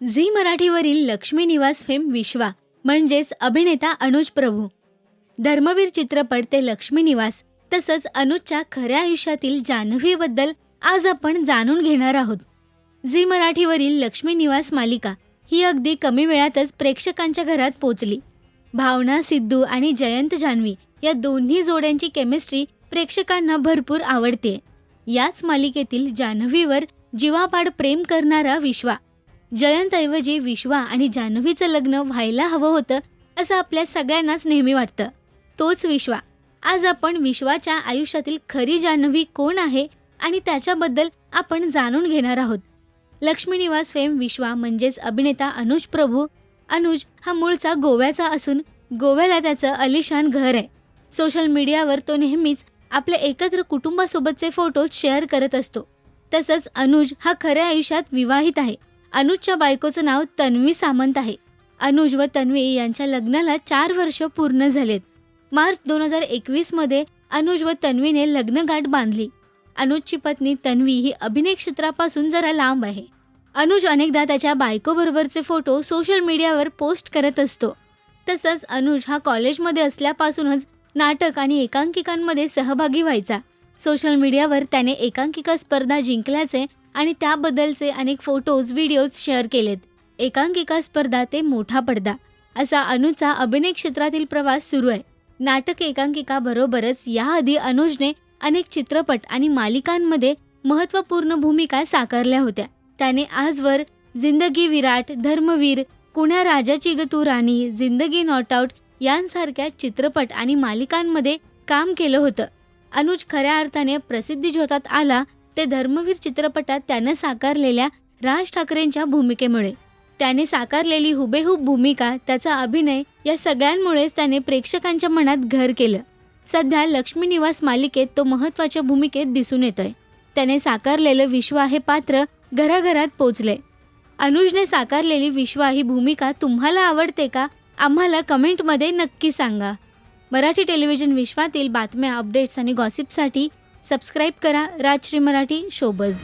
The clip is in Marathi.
झी मराठीवरील लक्ष्मी निवास फेम विश्वा म्हणजेच अभिनेता अनुज प्रभू. धर्मवीर चित्रपट ते लक्ष्मी निवास तसंच अनुजच्या खऱ्या आयुष्यातील जान्हवीबद्दल आज आपण जाणून घेणार आहोत. झी मराठीवरील लक्ष्मी निवास मालिका ही अगदी कमी वेळातच प्रेक्षकांच्या घरात पोचली. भावना सिद्धू आणि जयंत जान्हवी या दोन्ही जोड्यांची केमिस्ट्री प्रेक्षकांना भरपूर आवडते याच मालिकेतील जान्हवीवर जीवापाड प्रेम करणारा विश्वा जयंतऐवजी विश्वा आणि जान्हवीचं लग्न व्हायला हवं होतं असं आपल्या सगळ्यांनाच नेहमी वाटतं. तोच विश्वा. आज आपण विश्वाच्या आयुष्यातील खरी जान्हवी कोण आहे आणि त्याच्याबद्दल आपण जाणून घेणार आहोत. लक्ष्मीनिवास फेम विश्वा म्हणजेच अभिनेता अनुज प्रभू. अनुज हा मूळचा गोव्याचा असून गोव्याला त्याचं अलिशान घर आहे. सोशल मीडियावर तो नेहमीच आपल्या एकत्र कुटुंबासोबतचे फोटो शेअर करत असतो. तसंच अनुज हा खऱ्या आयुष्यात विवाहित आहे. अनुजच्या बायकोचं नाव तन्वी सामंत आहे. अनुज व तन्वी यांच्या लग्नाला चार वर्ष पूर्ण झालेत. मार्च दोन हजार एकवीसमध्ये अनुज व तन्वीने लग्नगाठ बांधली. अनुजची पत्नी तन्वी ही अभिनय क्षेत्रापासून जरा लांब आहे. अनुज अनेकदा त्याच्या बायकोबरोबरचे फोटो सोशल मीडियावर पोस्ट करत असतो. तसंच अनुज हा कॉलेजमध्ये असल्यापासूनच नाटक आणि एकांकिकांमध्ये सहभागी व्हायचा. सोशल मीडियावर त्याने एकांकिका स्पर्धा जिंकल्याचे आणि त्याबद्दलचे अनेक फोटोज व्हिडिओज शेअर केलेत. एकांकिका स्पर्धा ते मोठा पडदा. असा अनुजचा अभिनय क्षेत्रातील प्रवास सुरू आहे. नाटक एकांकिका बरोबरच याआधी अनुजने अनेक चित्रपट आणि मालिकांमध्ये महत्त्वपूर्ण भूमिका साकारल्या होत्या. त्याने आजवर जिंदगी विराट धर्मवीर कुण्या राजाची गतू राणी जिंदगी नॉट आउट यांसारख्या चित्रपट आणि मालिकांमध्ये काम केलं होतं. अनुज खऱ्या अर्थाने प्रसिद्धी झोतात आला ते धर्मवीर चित्रपटात त्यानं साकारलेल्या राज ठाकरेंच्या भूमिकेमुळे. त्याने साकारलेली हुबेहूब भूमिका त्याचा अभिनय या सगळ्यांमुळेच त्याने प्रेक्षकांच्या मनात घर केलं. सध्या लक्ष्मी निवास मालिकेत तो महत्त्वाच्या भूमिकेत दिसून येतोय. त्याने साकारलेलं विश्वा हे पात्र घराघरात पोचले अनुजने साकारलेली विश्वा ही भूमिका तुम्हाला आवडते का? आम्हाला कमेंटमध्ये नक्की सांगा. मराठी टेलिव्हिजन विश्वातील बातम्या अपडेट्स आणि गॉसिपसाठी सबस्क्राईब करा राजश्री मराठी शोबज.